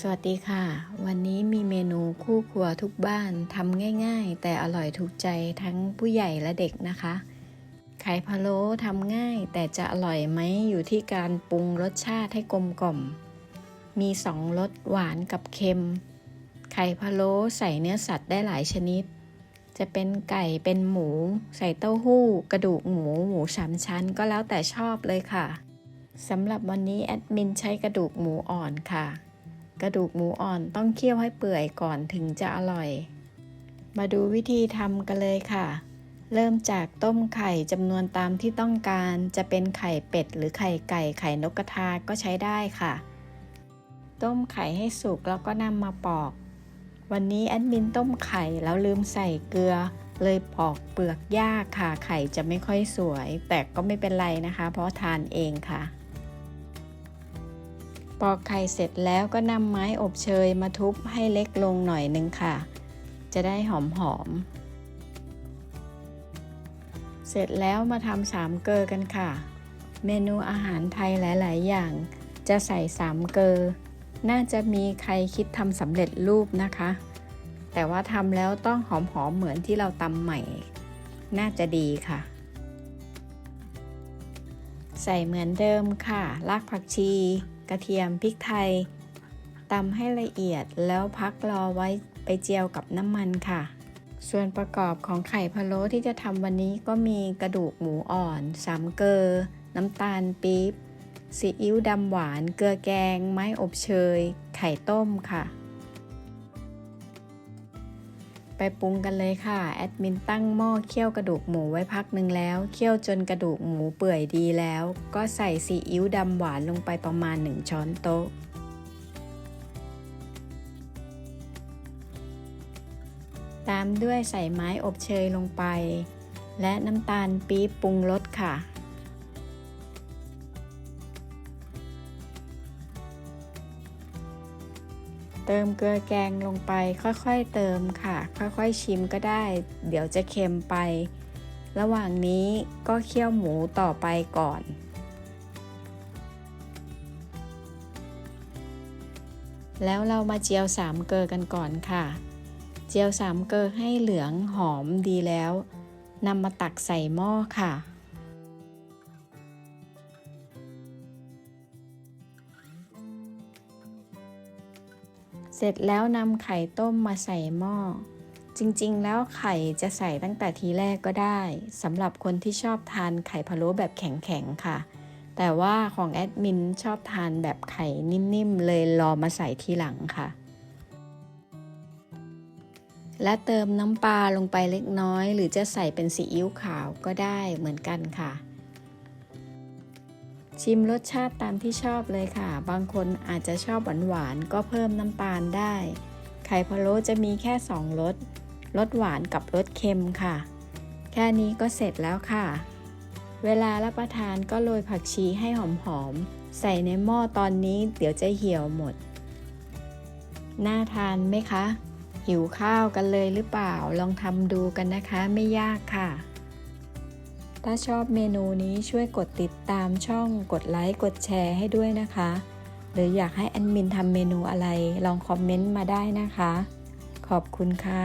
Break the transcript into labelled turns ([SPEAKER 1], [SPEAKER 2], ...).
[SPEAKER 1] สวัสดีค่ะ วันนี้มีเมนูคู่ครัวทุกบ้านทำง่ายๆ แต่อร่อยถูกใจทั้งผู้ใหญ่และเด็กนะคะ ไข่พะโล้ทำง่ายแต่จะอร่อยไหมอยู่ที่การปรุงรสชาติให้กลมกล่อม มีสองรสหวานกับเค็ม ไข่พะโล้ใส่เนื้อสัตว์ได้หลายชนิด จะเป็นไก่เป็นหมู ใส่เต้าหู้ กระดูกหมูหมูสามชั้นก็แล้วแต่ชอบเลยค่ะสำหรับวันนี้แอดมินใช้กระดูกหมูอ่อนค่ะ กระดูกหมูอ่อนต้องเคี่ยวให้เปื่อยก่อนถึงจะอร่อย มาดูวิธีทำกันเลยค่ะ เริ่มจากต้มไข่จำนวนตามที่ต้องการ จะเป็นไข่เป็ดหรือไข่ไก่ไข่นกกระทาก็ใช้ได้ค่ะ ต้มไข่ให้สุกแล้วก็นำมาปอก วันนี้แอดมินต้มไข่แล้วลืมใส่เกลือ เลยปอกเปลือกยากค่ะ ไข่จะไม่ค่อยสวย แต่ก็ไม่เป็นไรนะคะ เพราะทานเองค่ะ ปอกไข่เสร็จแล้วก็นำไม้อบเชยมาทุบให้เล็กลงหน่อยนึงค่ะ จะได้หอมหอม เสร็จแล้วมาทำสามเกลอกันค่ะ เมนูอาหารไทยหลาย ๆ อย่าง จะใส่สามเกลอน่าจะมีใครคิดทำสำเร็จรูปนะคะ แต่ว่าทำแล้วต้องหอม ๆ เหมือนที่เราตำใหม่ น่าจะดีค่ะ ใส่เหมือนเดิมค่ะ รากผักชี กระเทียมพริกไทยตำให้ละเอียดแล้วพักรอไว้ไปเจียวกับน้ำมันค่ะ ส่วนประกอบของไข่พะโล้ที่จะทำวันนี้ก็มีกระดูกหมูอ่อนสามเกลือน้ำตาลปี๊บซีอิ๊วดำหวาน เกลือแกง ไม้อบเชย ไข่ต้มค่ะ ไปปรุงกันเลยค่ะ แอดมินตั้งหม้อเคี่ยวกระดูกหมูไว้พักหนึ่งแล้ว เคี่ยวจนกระดูกหมูเปื่อยดีแล้ว ก็ใส่ซีอิ๊วดำหวานลงไปประมาณ 1 ช้อนโต๊ะตามด้วยใส่ไม้อบเชยลงไป และน้ำตาลปี๊บปรุงรสค่ะ เติมเกลือแกงลงไปค่อยๆเติมค่ะ ค่อยๆชิมก็ได้ เดี๋ยวจะเค็มไป ระหว่างนี้ก็เคี่ยวหมูต่อไปก่อน แล้วเรามาเจียวสามเกลือกันก่อนค่ะ เจียวสามเกลือให้เหลืองหอมดีแล้วนำมาตักใส่หม้อค่ะ เสร็จแล้วนำไข่ต้มมาใส่หม้อ จริงๆ แล้วไข่จะใส่ตั้งแต่ทีแรกก็ได้สำหรับคนที่ชอบทานไข่พะโล้แบบแข็งๆ ค่ะ แต่ว่าของแอดมินชอบทานแบบไข่นิ่มๆ เลยรอมาใส่ทีหลังค่ะ และเติมน้ำปลาลงไปเล็กน้อย หรือจะใส่เป็นซีอิ๊วขาวก็ได้เหมือนกันค่ะ ชิมรสชาติตามที่ชอบเลยค่ะ บางคนอาจจะชอบหวานๆก็เพิ่มน้ำตาลได้ ไข่พะโล้จะมีแค่2รส รสหวานกับรสเค็มค่ะ แค่นี้ก็เสร็จแล้วค่ะ เวลารับประทานก็โรยผักชีให้หอมๆ ใส่ในหม้อตอนนี้เดี๋ยวจะเหี่ยวหมด น่าทานไหมคะ หิวข้าวกันเลยหรือเปล่า ลองทำดูกันนะคะ ไม่ยากค่ะ ถ้าชอบเมนูนี้ช่วยกดติดตามช่องกดไลค์กดแชร์ให้ด้วยนะคะ หรืออยากให้แอดมินทำเมนูอะไร ลองคอมเมนต์มาได้นะคะ ขอบคุณค่ะ